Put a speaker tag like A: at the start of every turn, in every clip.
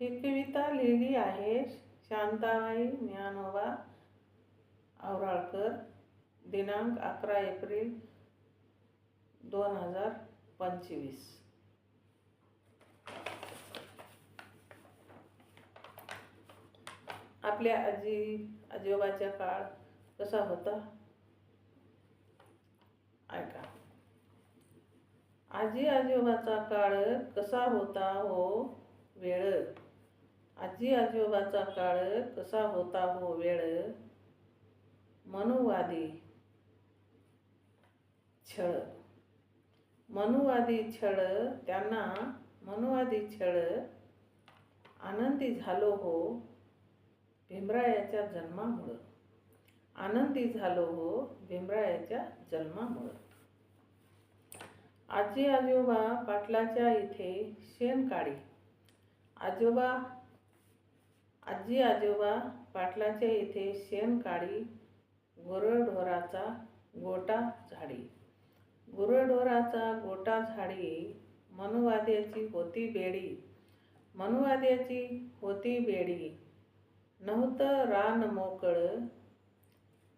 A: ही कविता लिहिली आहे शांताबाई ज्ञानोबा आवराळकर दिनांक अकरा एप्रिल दोन हजार पंचवीस. आपल्या आजी आजोबाच्या काळ कसा होता? ऐका. आजी आजोबाचा काळ कसा होता हो वेळ. आजी आजोबाचा काळ कसा होता हो वेळ? मनुवादी छळ. मनुवादी छळ त्यांना मनुवादी छळ आनंदी झालो हो भीमरायाच्या जन्मामुळं. आनंदी झालो हो भीमरायाच्या जन्मामुळं. आजी आजोबा पाटलाच्या इथे शेण काढी आजोबा आजी आजोबा पाटलाच्या इथे शेण काढी गुरढोराचा गोटा झाडी. गुरढोराचा गोटा झाडी मनुवाद्याची होती बेडी. मनुवाद्याची होती बेडी. नव्हतं रान मोकळ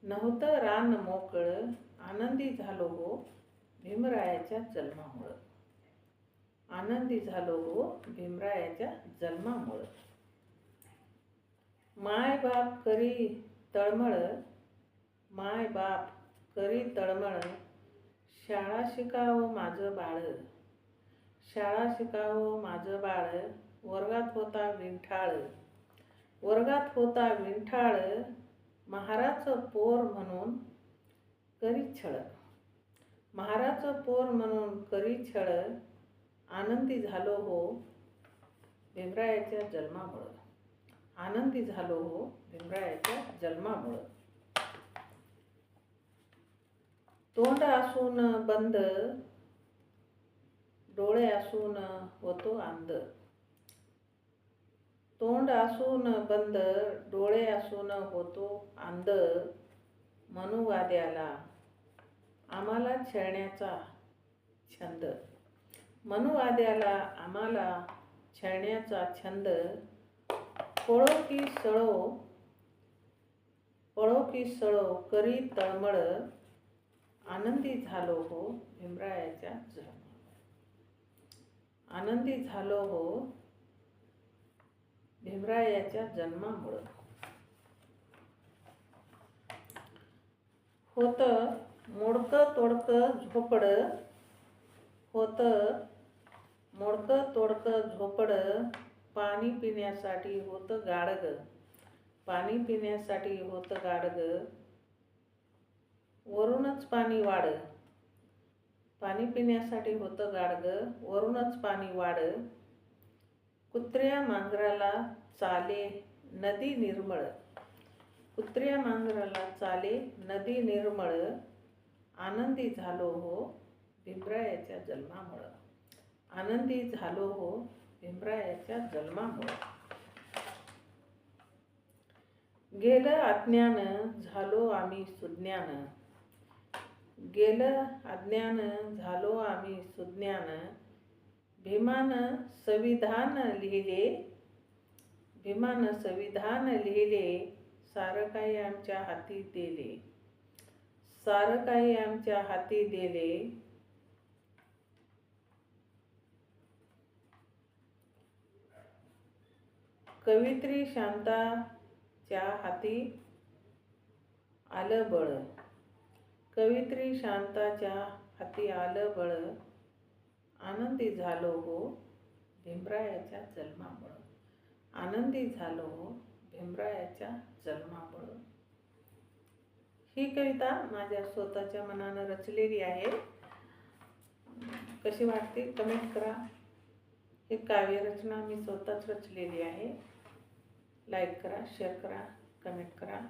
A: नव्हतं रान मोकळ आनंदी झालो हो भीमरायाच्या जन्मामुळं. आनंदी झालो हो भीमरायाच्या जन्मामुळं. माय बाप करी तळमळ माय बाप करी तळमळ शाळा शिकावं माझं बाळ. शाळा शिकावं माझं बाळ वर्गात होता विंठाळ. वर्गात होता विंठाळ महाराचं पोर म्हणून करी छळ. महाराचं पोर म्हणून करी छळ आनंदी झालो हो भीमरायाच्या जन्मामुळं. आनंदी झालो हो भीमरायाच्या जन्मामुळं. तोंड असून बंद डोळे असून होतो अंध तोंड असून बंद डोळे असून होतो अंध मनुवाद्याला आम्हाला छळण्याचा छंद. मनुवाद्याला आम्हाला छळण्याचा छंद पळो की सळो पळो की सळो करी तळमळ आनंदी झालो हो भीमरायाच्या आनंदी झालो हो भीमरायाच्या जन्मामुळं. होतं मोडकं तोडकं झोपड होतं मोडकं तोडकं झोपड पाणी पिण्यासाठी होतं गाडग. पाणी पिण्यासाठी होतं गाडग. वरूनच पाणी वाढ. पाणी पिण्यासाठी होतं गाडग वरूनच पाणी वाढ. कुत्र्या मांजराला चाले नदी निर्मळ. कुत्र्या मांजराला चाले नदी निर्मळ. आनंदी झालो हो भीमरायाच्या जन्मामुळं. आनंदी झालो हो भीमरायाच्या जन्मामुळे. गेलं अज्ञान झालो आम्ही सुज्ञान. गेलं अज्ञान झालो आम्ही सुज्ञान. भीमान संविधान लिहिले. भीमान संविधान लिहिले. सारं काही आमच्या हाती दिले. सारं काही आमच्या हाती दिले. कवित्री शांताच्या हाती आलं बळ. कवित्री शांताच्या हाती आलं बळ. आनंदी झालो हो भीमरायाच्या जन्मामुळं. आनंदी झालो हो भीमरायाच्या जन्मामुळं. ही कविता माझ्या स्वतःच्या मनानं रचलेली आहे. कशी वाटते? कमेंट करा. ही काव्यरचना मी स्वतःच रचलेली आहे. लाईक करा शेअर करा कमेंट करा.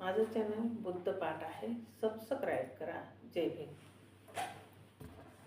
A: माझं चॅनल बुद्धपाठ आहे. सबस्क्राईब करा. जय भीम.